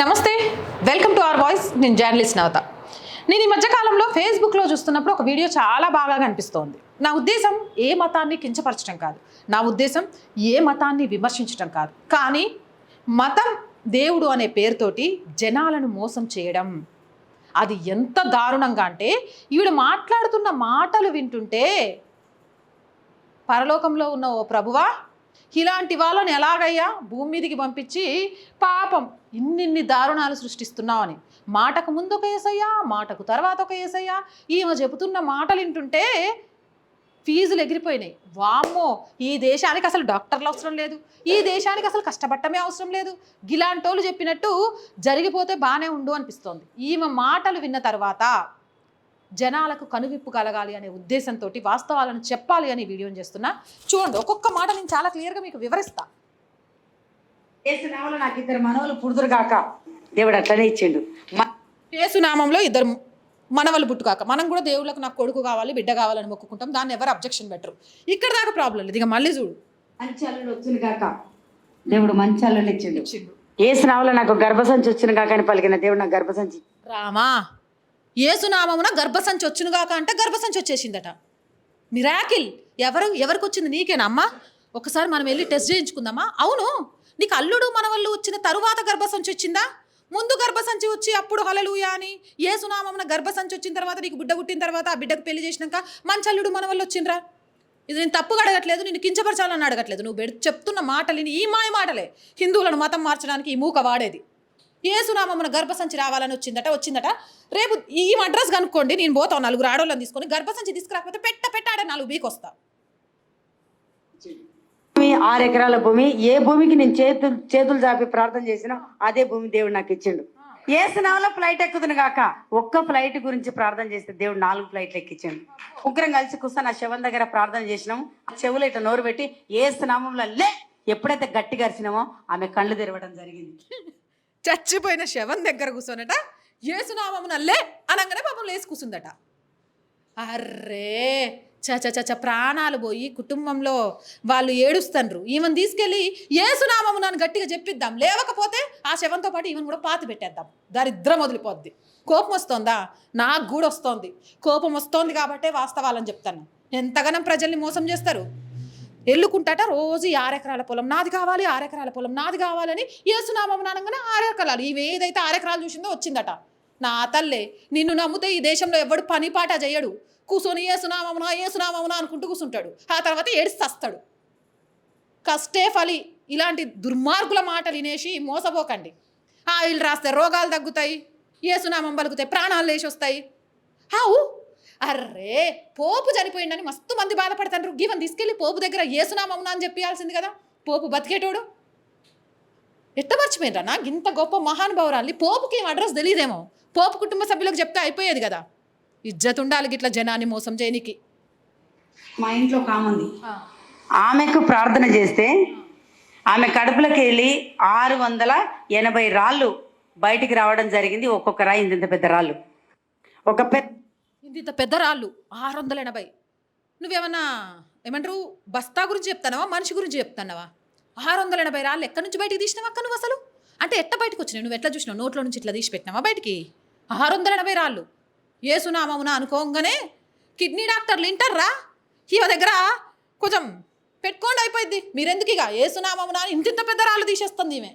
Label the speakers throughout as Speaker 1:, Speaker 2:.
Speaker 1: నమస్తే welcome to our voice. నేను journalist Navata. నేను ఈ మధ్యకాలంలో ఫేస్బుక్లో చూస్తున్నప్పుడు ఒక వీడియో చాలా బాగా కనిపిస్తోంది. నా ఉద్దేశం ఏ మతాన్ని కించపరచడం కాదు. నా ఉద్దేశం ఏ మతాన్ని విమర్శించడం కాదు. కానీ మతం దేవుడు అనే పేరుతోటి జనాలను మోసం చేయడం అది ఎంత దారుణంగా అంటే ఈవిడ మాట్లాడుతున్న మాటలు వింటుంటే పరలోకంలో ఉన్న ఓ ప్రభువా ఇలాంటి వాళ్ళని ఎలాగయ్యా? భూమి మీదికి పంపించి పాపం ఇన్నిన్ని దారుణాలు సృష్టిస్తున్నావని. మాటకు ముందు ఒక ఏసయ్యా మాటకు తర్వాత ఒక ఏసయ్యా. ఈమె చెబుతున్న మాటలు వింటుంటే ఫీజులు ఎగిరిపోయినాయి. వామ్మో ఈ దేశానికి అసలు డాక్టర్లు అవసరం లేదు. ఈ దేశానికి అసలు కష్టపడటమే అవసరం లేదు. గిలాంటోళ్ళు చెప్పినట్టు జరిగిపోతే బాగానే ఉండు అనిపిస్తోంది. ఈమె మాటలు విన్న తర్వాత జనాలకు కనువిప్పు కలగాలి అనే ఉద్దేశంతో వాస్తవాలను చెప్పాలి అని వీడియోని చేస్తున్నా. చూడండి ఒక్కొక్క మాట నేను చాలా క్లియర్గా మీకు వివరిస్తా.
Speaker 2: ఏసునామలో నాకు ఇద్దరు మనవలు పుడుదురు కాక దేవుడు అట్లనే ఇచ్చిండు.
Speaker 1: యేసునామంలో ఇద్దరు మనవలు పుట్టుకాక మనం కూడా దేవుళ్ళకు నాకు కొడుకు కావాలి బిడ్డ కావాలని మొక్కుకుంటాం. దాన్ని ఎవరు అబ్జెక్షన్ పెట్టరు. ఇక్కడ దాకా ప్రాబ్లం లేదు. ఇక మళ్ళీ చూడు.
Speaker 2: మంచి అల్లుడు వచ్చింది కాక దేవుడు మంచి అల్లుడు ఇచ్చిండు.
Speaker 1: ఇచ్చిండు.
Speaker 2: ఏసునామలో నాకు గర్భసంచి వచ్చింది కాక అని పలికిన దేవుడు నాకు గర్భసంచి.
Speaker 1: రామా ఏసునామమున గర్భసంచి వచ్చునుగాక అంటే గర్భసంచి వచ్చేసిందట. మిరాకిల్. ఎవరు ఎవరికి వచ్చింది నీకేనా అమ్మా? ఒకసారి మనం వెళ్ళి టెస్ట్ చేయించుకుందామా? అవును. నీకు అల్లుడు మనవళ్ళు వచ్చిన తరువాత గర్భసంచి వచ్చిందా? ముందు గర్భసంచి వచ్చి అప్పుడు హలలుయా అని ఏసునామమున గర్భసంచి వచ్చిన తర్వాత నీకు బిడ్డ పుట్టిన తర్వాత ఆ బిడ్డకు పెళ్ళి చేసినాక మంచి అల్లుడు మనవళ్ళు వచ్చిండ్రా? ఇది నేను తప్పుగా అడగట్లేదు నేను కించపరచాలని అడగట్లేదు. నువ్వు బెడ్- చెప్తున్న మాటలని ఈ మాయ మాటలే. హిందువులను మతం మార్చడానికి ఈ మూక వాడేది. ఏసునామమున గర్భసంచి రావాలని వచ్చిందట వచ్చిందట. రేపు ఈ అడ్రస్ కనుక్కోండి నేను పోతాను నలుగురు ఆడోళ్ళని తీసుకొని గర్భసంచి తీసుకురాకపోతే పెట్ట పెట్టాడే నాలుగు బీకొస్తా.
Speaker 2: భూమి ఆరు ఎకరాల భూమి ఏ భూమికి నేను చేతులు చేతులు చాపి ప్రార్థన చేసినా అదే భూమి దేవుడు నాకు ఇచ్చిండు. ఏ సినిమాలో ఫ్లైట్ ఎక్కుతుంది కాక ఒక్క ఫ్లైట్ గురించి ప్రార్థన చేస్తే దేవుడు నాలుగు ఫ్లైట్లు ఎక్కించాడు. ఉగ్రం కలిసి కూర్చొని ఆ శవం దగ్గర ప్రార్థన చేసినాం. చెవులు ఇట్లా నోరు పెట్టి ఏ ఏసునామంలో లే ఎప్పుడైతే గట్టి గరిచినామో ఆమె కళ్ళు తెరవడం జరిగింది.
Speaker 1: చచ్చిపోయిన శవం దగ్గర కూర్చోనట ఏసునామమున లే అనగానే పాపం లేచి కూర్చుందట. అర్రే చ చ చ చ ప్రాణాలు పోయి కుటుంబంలో వాళ్ళు ఏడుస్తుండ్రు. ఈమెను తీసుకెళ్ళి ఏసునామము నన్ను గట్టిగా చెప్పిద్దాం. లేవకపోతే ఆ శవంతో పాటు ఈమెను కూడా పాతి పెట్టేద్దాం. దరిద్రం వదిలిపోద్ది. కోపం వస్తోందా? నాకు కూడా వస్తోంది. కోపం వస్తోంది కాబట్టే వాస్తవాలని చెప్తాను. ఎంతగానం ప్రజల్ని మోసం చేస్తారు? ఎల్లుకుంటాట రోజు ఆరెకరాల పొలం నాది కావాలి ఆరెకరాల పొలం నాది కావాలని ఏసునామం అనగానే ఆరెకరాలు. ఇవి ఏదైతే ఆరెకరాలు చూసిందో వచ్చిందట. నా తల్లే నిన్ను నమ్మితే ఈ దేశంలో ఎవడు పని పాట చేయడు కూర్చొని ఏసునామమునా ఏసునామమునా అనుకుంటూ కూర్చుంటాడు ఆ తర్వాత ఏడిసి చస్తాడు కష్టే ఫలి. ఇలాంటి దుర్మార్గుల మాటలు వినేసి మోసపోకండి. ఆయిల్ రాస్తే రోగాలు తగ్గుతాయి ఏసునామం పలుకుతాయి ప్రాణాలు లేచి వస్తాయి హావు అర్రే! పోపు చనిపోయిందని మస్తు మంది బాధపడతారు గీవన్ తీసుకెళ్ళి పోపు దగ్గర ఏసునామమునా అని చెప్పాల్సింది కదా. పోపు బతికేటోడు? ఎట్ట మర్చిపోయినరా నాకు ఇంత గొప్ప మహానుభావురాలి పోపుకి ఏం అడ్రస్ తెలియదేమో పోపు కుటుంబ సభ్యులకు చెప్తే అయిపోయేది కదా. ఇజ్జత్ ఉండాలి గిట్ల జనాన్ని మోసం చేయనికి.
Speaker 2: మా ఇంట్లో కామంది ఆమెకు ప్రార్థన చేస్తే ఆమె కడుపులోకి వెళ్ళి ఆరు వందల ఎనభై రాళ్ళు బయటికి రావడం జరిగింది. ఒక్కొక్క రాయి ఇంత ఇంత పెద్ద రాళ్ళు. ఒక పెద్ద
Speaker 1: ఇంత పెద్ద రాళ్ళు ఆరు వందల ఎనభై. నువ్వేమన్నా ఏమంటారు బస్తా గురించి చెప్తానవా మనిషి గురించి చెప్తానవా? ఆరు వందల ఎనభై రాళ్ళు ఎక్కడి నుంచి బయటికి తీసినావా అక్క నువ్వు అసలు? అంటే ఎట్ట బయటకు వచ్చినావు? నువ్వు ఎట్లా చూసినావు? నోట్లో నుంచి ఇట్లా తీసి పెట్టినావా బయటికి? ఆరు వందల ఎనభై రాళ్ళు. ఏసునామమున అనుకోగానే కిడ్నీ డాక్టర్లు వింటారా ఈమె దగ్గర కొంచెం పెట్టుకోండి అయిపోయింది మీరెందుకు ఇక ఏసునామమున అని ఇంత ఇంత పెద్ద రాళ్ళు తీసేస్తుంది ఈమె.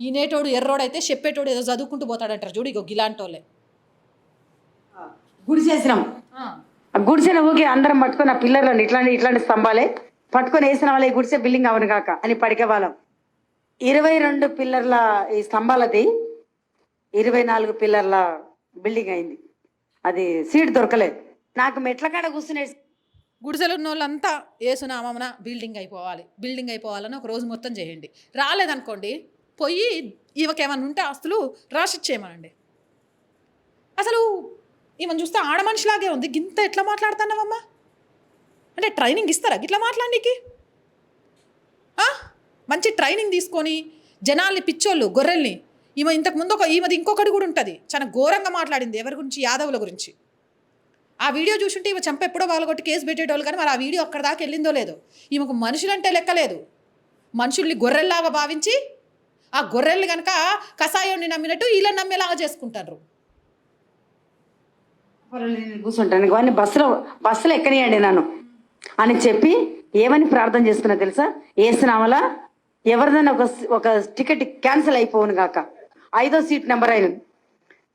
Speaker 1: ఈనేటోడు ఎర్రోడైతే చెప్పేటోడు ఏదో చదువుకుంటూ పోతాడంటారు చూడు ఇగో గిలాంటోళ్ళే.
Speaker 2: గుడి చేసినాం. ఆ. గుడిసెన ఊకి అందరం పట్టుకొని ఆ పిల్లర్లను ఇట్లాంటి ఇట్లాంటి స్తంభాలే పట్టుకొని వేసిన వాళ్ళ గుడిసె బిల్డింగ్ అవను కాక అని పడికే వాళ్ళం. ఇరవై రెండు పిల్లర్ల ఈ స్తంభాలది ఇరవై నాలుగు పిల్లర్ల బిల్డింగ్ అయింది. అది సీట్ దొరకలేదు. నాకు మెట్ల కాడ కూర్చునే
Speaker 1: గుడిసెలు ఉన్న వాళ్ళంతా ఏసునామమున బిల్డింగ్ అయిపోవాలి బిల్డింగ్ అయిపోవాలని ఒక రోజు మొత్తం చేయండి. రాలేదనుకోండి పోయి ఈమెకేమన్నా ఉంటే ఆస్తులు రాసిచ్చేయమనండి. అసలు ఈమెను చూస్తే ఆడ మనిషిలాగే ఉంది. గింత ఎట్లా మాట్లాడుతున్నావమ్మా? అంటే ట్రైనింగ్ ఇస్తారా గిట్లా మాట్లాడనీకి? మంచి ట్రైనింగ్ తీసుకొని జనాల్ని పిచ్చోళ్ళు గొర్రెల్ని ఈమె ఇంతకుముందు ఒక ఈమెది ఇంకొకటి కూడా ఉంటుంది. చాలా ఘోరంగా మాట్లాడింది ఎవరి గురించి? యాదవుల గురించి. ఆ వీడియో చూసుంటే ఈమె చంప ఎప్పుడో వాళ్ళకొట్టి కేసు పెట్టేటోళ్ళు కానీ మరి ఆ వీడియో అక్కడ దాకా వెళ్ళిందో లేదో? ఈమెకు మనుషులంటే లెక్కలేదు మనుషుల్ని గొర్రెల్లాగా భావించి ఆ గొర్రెల్ని కనుక కషాయాన్ని నమ్మినట్టు వీళ్ళని నమ్మేలాగా చేసుకుంటారు
Speaker 2: కూర్చుంటాను. వాడిని బస్సులో బస్సులో ఎక్కనియండి నన్ను? అని చెప్పి ఏమని ప్రార్థన చేస్తున్నా తెలుసా? ఏసునామలా? ఎవరిదైనా ఒక ఒక టికెట్ క్యాన్సిల్ అయిపోవును గాక ఐదో సీట్ నెంబర్ అయిన.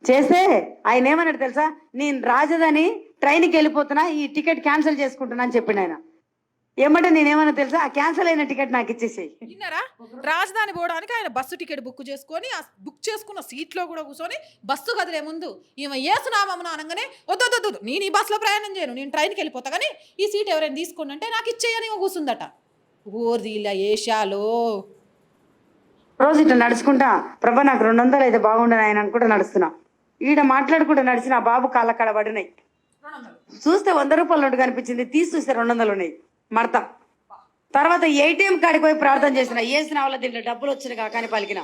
Speaker 2: చేస్తే ఆయన ఏమన్నాడు తెలుసా? నేను రాజధాని ట్రైన్కి వెళ్ళిపోతున్నా ఈ టికెట్ క్యాన్సిల్ చేసుకుంటున్నా అని చెప్పిండు ఆయన. ఏమంటే నేనేమన్నా తెలుసా? ఆ క్యాన్సిల్ అయిన టికెట్ నాకు ఇచ్చేసేయి.
Speaker 1: విన్నారా? రాజధాని పోవడానికి ఆయన బస్సు టికెట్ బుక్ చేసుకొని ఆ బుక్ చేసుకున్న సీట్లో కూడా కూర్చొని బస్సు కదిలే ముందు ఈమె ఏసునామమున అనగానే వద్దొద్దు నేను ఈ బస్సులో ప్రయాణం చేయను నేను ట్రైన్కి వెళ్ళిపోతా కానీ ఈ సీట్ ఎవరైనా తీసుకోండి అంటే నాకు ఇచ్చేయని కూర్చుందట. ఓర్ది ఇలా ఏషాలో.
Speaker 2: రోజు ఇట్లా నడుచుకుంటా ప్రభా నాకు రెండు వందలు అయితే బాగుండను ఆయన అనుకుంటా నడుస్తున్నా. ఈడ మాట్లాడుకుంటూ నడిచిన ఆ బాబు కాళ్ళ కాడ పడినాయి. చూస్తే వంద రూపాయలు నోటు కనిపించింది తీసి చూస్తే రెండు వందలు ఉన్నాయి. మడత. తర్వాత ఏటీఎం కాడికి పోయి ప్రార్థన చేసిన వేసిన వాళ్ళ దీంట్లో డబ్బులు వచ్చిన కాకని పలికిన.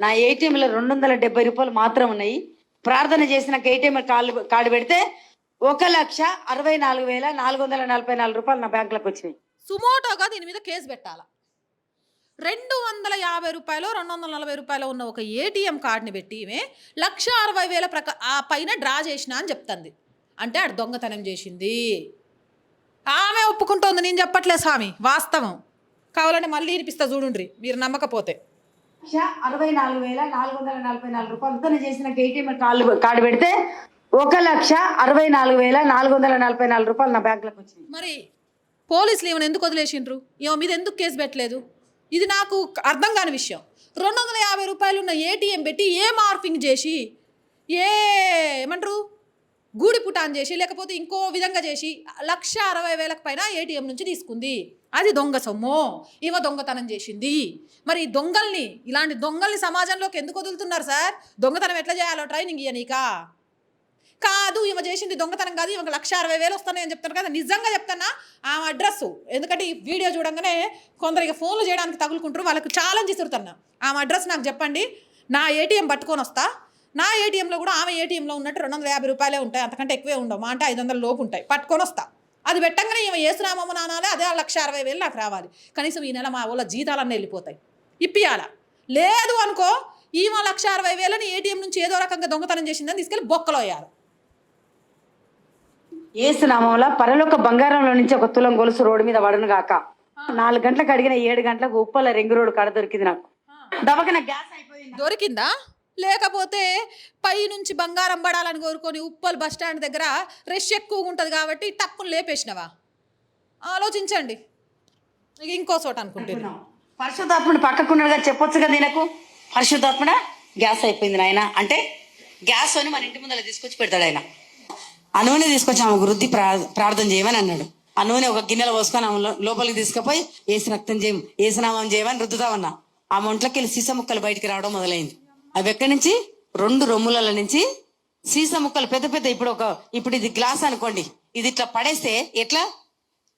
Speaker 2: నా ఏటీఎంలో రెండు వందల డెబ్బై రూపాయలు మాత్రం ఉన్నాయి. ప్రార్థన చేసిన ఏటీఎం కార్డు కార్డు పెడితే ఒక లక్ష అరవై నాలుగు వేల నాలుగు వందల నలభై నాలుగు రూపాయలు నా బ్యాంకులోకి వచ్చినాయి.
Speaker 1: సుమోటోగా దీని మీద కేసు పెట్టాలా? రెండు వందల యాభై రూపాయలు రెండు వందల నలభై రూపాయలు ఉన్న ఒక ఏటీఎం కార్డుని పెట్టి ఈమె లక్ష అరవై వేల ప్రక ఆ పైన డ్రా చేసిన అని చెప్తుంది. అంటే ఆడు దొంగతనం చేసింది. ఆమె ఒప్పుకుంటోంది. నేను చెప్పట్లే స్వామి వాస్తవం. కావాలంటే మళ్ళీ వినిపిస్తా చూడుండ్రి. మీరు నమ్మకపోతే.
Speaker 2: అరవై నాలుగు వేల నాలుగు వందల నలభై నాలుగు రూపాయలతో చేసిన ఏటీఎం కార్డు కార్డు పెడితే ఒక లక్ష అరవై నాలుగు వేల నాలుగు వందల నలభై నాలుగు రూపాయలు నా బ్యాంకులోకి వచ్చినాయి
Speaker 1: మరి పోలీసులు ఏమైనా ఎందుకు వదిలేసిండ్రు? ఈమె మీద ఎందుకు కేసు పెట్టలేదు? ఇది నాకు అర్థం కాని విషయం. రెండు వందల యాభై రూపాయలు ఉన్న ఏటీఎం పెట్టి ఏ మార్ఫింగ్ చేసి ఏ ఏమంటారు? గూడి పుటాన్ చేసి లేకపోతే ఇంకో విధంగా చేసి లక్ష అరవై వేలకు పైన ఏటీఎం నుంచి తీసుకుంది. అది దొంగ సొమ్ము. ఈమె దొంగతనం చేసింది. మరి దొంగల్ని ఇలాంటి దొంగల్ని సమాజంలోకి ఎందుకు వదులుతున్నారు సార్? దొంగతనం ఎట్లా చేయాలో ట్రైనింగ్ ఇయ్యనీకా? కాదు ఈమె చేసింది దొంగతనం కాదు ఈమెకు లక్ష అరవై వేలు వస్తున్నాయని చెప్తాను కదా నిజంగా చెప్తానా ఆమె అడ్రస్. ఎందుకంటే ఈ వీడియో చూడంగానే కొందరికి ఫోన్లు చేయడానికి తగులుకుంటారు వాళ్ళకి ఛాలెంజ్ ఇస్తున్నా ఆమె అడ్రస్ నాకు చెప్పండి నా ఏటీఎం పట్టుకొని వస్తా. నా ఏటీఎంలో కూడా ఆమె ఏటీఎంలో ఉన్నట్టు రెండు వందల యాభై రూపాయలే ఉంటాయి అంతకంటే ఎక్కువే ఉండవు మా అంటే ఐదు వందల లోపు ఉంటాయి పట్టుకొని వస్తా. అది పెట్టంగానే ఈమె ఏసునామమ్మ నానాలే అదే ఆ లక్ష అరవై వేలు నాకు రావాలి. కనీసం ఈ నెల మా వాళ్ళ జీతాలన్నీ వెళ్ళిపోతాయి. ఇప్పియాల. లేదు అనుకో ఈమె లక్ష అరవై వేలని ఏటీఎం నుంచి ఏదో రకంగా దొంగతనం చేసిందని తీసుకెళ్ళి బొక్కలో వేయాలి
Speaker 2: ఏసునామంలో పరలోక బంగారంలో నుంచి ఒక తులం గొలుసు రోడ్డు మీద పడను గాక. నాలుగు గంటలకు అడిగిన ఏడు గంటలకు ఉప్పల రింగు రోడ్డు కాడ దొరికింది నాకు. దవకన గ్యాస్ అయిపోయింది.
Speaker 1: దొరికిందా? లేకపోతే పై నుంచి బంగారం పడాలని కోరుకొని ఉప్పల్ బస్ స్టాండ్ దగ్గర రష్ ఎక్కువగా ఉంటుంది కాబట్టి టప్పును లేపేసినవా? ఆలోచించండి. ఇక చోట అనుకుంటున్నాను
Speaker 2: పరిశుద్ధాత్ముడు పక్కకున్నాడుగా చెప్పొచ్చు కదా దీనకు పరిశుద్ధాత్ముడ? గ్యాస్ అయిపోయింది నాయన. అంటే గ్యాస్ అని మన ఇంటి ముందర తీసుకొచ్చి పెడతాడు ఆయన. ఆ నూనె తీసుకొచ్చి ఆమె వృద్ధి ప్రార్థన చేయమని అన్నాడు. ఆ నూనె ఒక గిన్నెలో పోసుకొని ఆమె లోపలికి తీసుకుపోయి ఏసు రక్తం చేయం ఏసునామం చేయమని రుద్దుతామన్నా ఆ ఒంట్లోకి వెళ్ళి సీస ముక్కలు బయటికి రావడం మొదలైంది. అవి ఎక్కడి నుంచి? రెండు రొమ్ముల నుంచి. సీసా ముక్కలు పెద్ద పెద్ద ఇప్పుడు ఒక ఇప్పుడు ఇది గ్లాస్ అనుకోండి. ఇది ఇట్లా పడేస్తే ఎట్లా?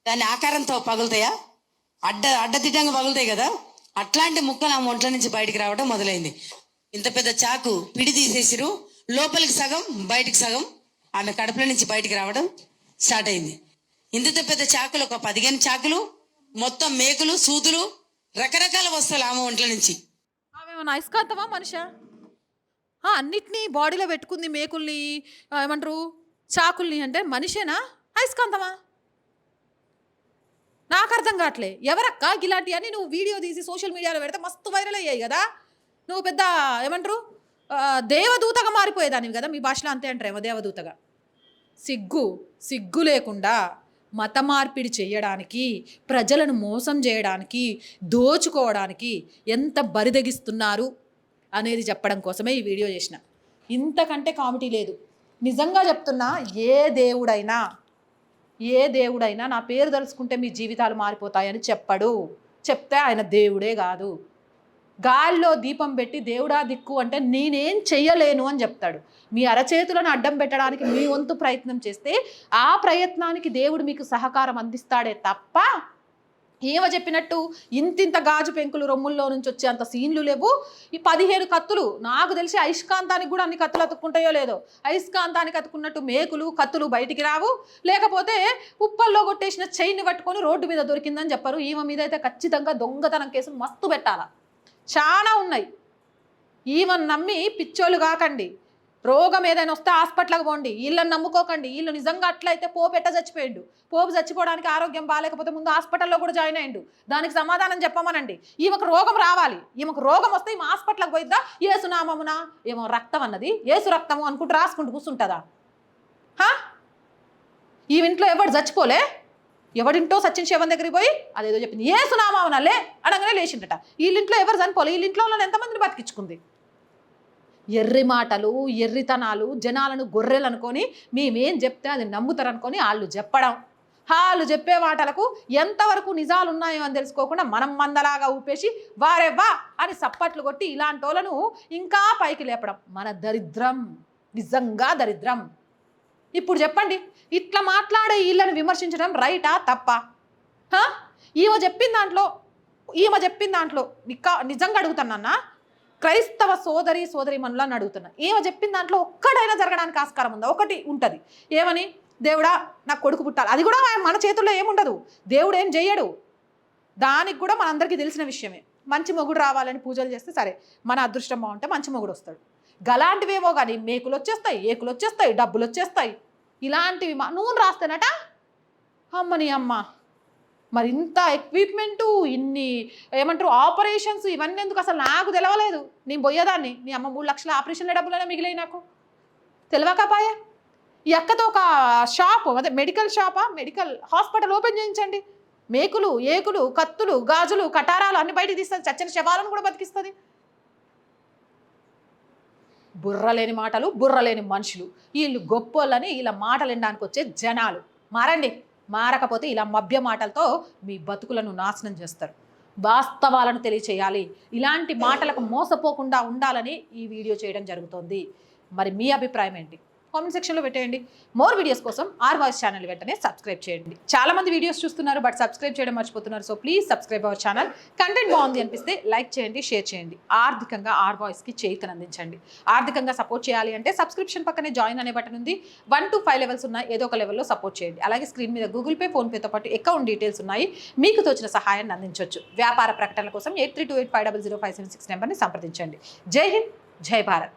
Speaker 2: దాని ఆకారంతో పగులుతాయా? అడ్డ అడ్డదిడ్డంగా పగులుతాయి కదా? అట్లాంటి ముక్కలు ఆ ఒంట్లో నుంచి బయటికి రావడం మొదలైంది. ఇంత పెద్ద చాకు పిడి తీసేసిరు. లోపలికి సగం బయటికి సగం. ఆమె కడుపులో నుంచి బయటికి రావడం స్టార్ట్ అయింది. ఇంత పెద్ద చాకులు ఒక పదిహేను చాకులు మొత్తం మేకులు సూదులు రకరకాల వస్తువులు ఆమె ఒంట్ల నుంచి.
Speaker 1: ఆమె అయస్కాంతమా మనిషా? అన్నిటినీ బాడీలో పెట్టుకుంది మేకుల్ని ఏమంటారు చాకుల్ని అంటే మనిషేనా? అయస్కాంతమా నాకు అర్థం కావట్లే. ఎవరక్క? ఇలాంటివన్నీ నువ్వు వీడియో తీసి సోషల్ మీడియాలో పెడితే మస్తు వైరల్ అయ్యాయి కదా. నువ్వు పెద్ద ఏమంటారు దేవదూతగా మారిపోయేదానివి కదా మీ భాషలో అంతే అంటారేమో దేవదూతగా. సిగ్గు సిగ్గు లేకుండా మత మార్పిడి చేయడానికి ప్రజలను మోసం చేయడానికి దోచుకోవడానికి ఎంత బరిదగిస్తున్నారు అనేది చెప్పడం కోసమే ఈ వీడియో చేసిన. ఇంతకంటే కామెడీ లేదు. నిజంగా చెప్తున్నా ఏ దేవుడైనా ఏ దేవుడైనా నా పేరు తలుచుకుంటే మీ జీవితాలు మారిపోతాయని చెప్పడు. చెప్తే ఆయన దేవుడే కాదు. గాల్లో దీపం పెట్టి దేవుడా దిక్కు అంటే నేనేం చెయ్యలేను అని చెప్తాడు. మీ అరచేతులను అడ్డం పెట్టడానికి మీ వంతు ప్రయత్నం చేస్తే ఆ ప్రయత్నానికి దేవుడు మీకు సహకారం అందిస్తాడే తప్ప ఏమ చెప్పినట్టు ఇంతింత గాజు పెంకులు రొమ్ముల్లో నుంచి వచ్చే అంత సీన్లు లేవు. ఈ పదిహేను కత్తులు నాకు తెలిసి అయస్కాంతానికి కూడా అన్ని కత్తులు అతుక్కుంటాయో లేదో. అయస్కాంతానికి అతుకున్నట్టు మేకులు కత్తులు బయటికి రావు. లేకపోతే ఉప్పల్లో కొట్టేసిన చైన్ పట్టుకొని రోడ్డు మీద దొరికిందని చెప్పారు. ఈమె మీద అయితే ఖచ్చితంగా దొంగతనం కేసులు మస్తు పెట్టాల? చాలా ఉన్నాయి. ఈవెన్ నమ్మి పిచ్చోళ్ళు కాకండి. రోగం ఏదైనా వస్తే హాస్పిటల్కి పోండి. వీళ్ళని నమ్ముకోకండి. వీళ్ళు నిజంగా అట్లయితే పోపు ఎట్ట చచ్చిపోయిండు? పోపు చచ్చిపోవడానికి ఆరోగ్యం బాగాలేకపోతే ముందు హాస్పిటల్లో కూడా జాయిన్ అయ్యిండు. దానికి సమాధానం చెప్పమనండి. ఈమెకు రోగం రావాలి. ఈమెకు రోగం వస్తే ఈమె హాస్పిటల్కి పోయిద్దా? ఏసునామమున ఏమో రక్తం అన్నది. ఏసు రక్తము అనుకుంటూ రాసుకుంటూ కూర్చుంటుందా? హా? ఈ ఇంట్లో ఎవడు చచ్చిపోలే? ఎవడింటో సచిన్ శివన్ దగ్గరికి పోయి అదేదో చెప్పింది. ఏ సునామావనలే అనగానే లేచిండట వీళ్ళింట్లో ఎవరు చనిపోలే వీళ్ళింట్లో వాళ్ళని ఎంతమందిని బతికించుకుంది ఎర్రి మాటలు ఎర్రితనాలు జనాలను గొర్రెలు అనుకొని మేమేం చెప్తే అది నమ్ముతారు అనుకొని వాళ్ళు చెప్పడం. వాళ్ళు చెప్పే మాటలకు ఎంతవరకు నిజాలు ఉన్నాయో అని తెలుసుకోకుండా మనం మందలాగా ఊపేసి వారెవ్వా అని సప్పట్లు కొట్టి ఇలాంటి ఇంకా పైకి లేపడం. మన దరిద్రం. నిజంగా దరిద్రం. ఇప్పుడు చెప్పండి ఇట్లా మాట్లాడే వీళ్ళని విమర్శించడం రైటా తప్ప? ఈమె చెప్పిన దాంట్లో ఈమె చెప్పిన దాంట్లో నికా నిజంగా అడుగుతానన్నా క్రైస్తవ సోదరి సోదరి మనులని అడుగుతున్నా. ఈమె చెప్పిన దాంట్లో ఒక్కడైనా జరగడానికి ఆస్కారం ఉందా? ఒకటి ఉంటుంది. ఏమని? దేవుడా నాకు కొడుకు పుట్టాలి. అది కూడా మన చేతుల్లో ఏముండదు. దేవుడు ఏం చెయ్యడు దానికి కూడా మనందరికీ తెలిసిన విషయమే. మంచి మొగుడు రావాలని పూజలు చేస్తే సరే మన అదృష్టం బాగుంటే మంచి మొగుడు వస్తాడు. గలాంటివేమో కానీ మేకులు వచ్చేస్తాయి ఏకులు వచ్చేస్తాయి డబ్బులు వచ్చేస్తాయి ఇలాంటివి మా నూనె రాస్తేనట? అమ్మని అమ్మ. మరి ఇంత ఎక్విప్మెంటు ఇన్ని ఏమంటారు ఆపరేషన్స్ ఇవన్నీ ఎందుకు అసలు నాకు తెలవలేదు? నేను పోయేదాన్ని. నీ అమ్మ మూడు లక్షల ఆపరేషన్ల డబ్బులైనా మిగిలాయి నాకు. తెలియకపాయే ఈ అక్కతో ఒక షాప్ అదే మెడికల్ షాపా? మెడికల్ హాస్పిటల్ ఓపెన్ చేయించండి. మేకులు ఏకులు కత్తులు గాజులు కటారాలు అన్ని బయటకు తీస్తుంది చచ్చిన శవాలను కూడా బతికిస్తుంది. బుర్రలేని మాటలు బుర్రలేని మనుషులు. వీళ్ళు గొప్పోళ్ళని ఇలా మాటలు వినడానికి వచ్చే జనాలు. మారండి. మారకపోతే ఇలా మభ్య మాటలతో మీ బతుకులను నాశనం చేస్తారు. వాస్తవాలను తెలియచేయాలి. ఇలాంటి మాటలకు మోసపోకుండా ఉండాలని ఈ వీడియో చేయడం జరుగుతోంది. మరి మీ అభిప్రాయం ఏంటి? కామెంట్ సెక్షన్లో పెట్టేయండి. మోర్ వీడియోస్ కోసం ఆర్ వాయిస్ ఛానల్ వెంటనే సబ్స్క్రైబ్ చేయండి. చాలా మంది వీడియోస్ చూస్తున్నారు బట్ సబ్స్క్రైబ్ చేయడం మర్చిపోతున్నారు. So please subscribe our channel content బాగుంది అనిపిస్తే లైక్ చేయండి షేర్ చేయండి. ఆర్థికంగా ఆర్ వాయిస్కి చేయితను అందించండి. ఆర్థికంగా సపోర్ట్ చేయాలి అంటే సబ్స్క్రిప్షన్ పక్కనే జాయిన్ అనే బటన్ ఉంది. వన్ టు ఫైవ్ లెవెల్స్ ఉన్నాయి ఏదో ఒక లెవెల్లో సపోర్ట్ చేయండి. అలాగే స్క్రీన్ మీద గూగుల్ పే ఫోన్పేతో పాటు అకౌంట్ డీటెయిల్స్ ఉన్నాయి. మీకు తోచిన సహాయాన్ని అందించవచ్చు వ్యాపార ప్రకటనల కోసం eight three two eight five double zero five seven six నెంబర్ని సంప్రదించండి. జై హింద్ జై భారత్.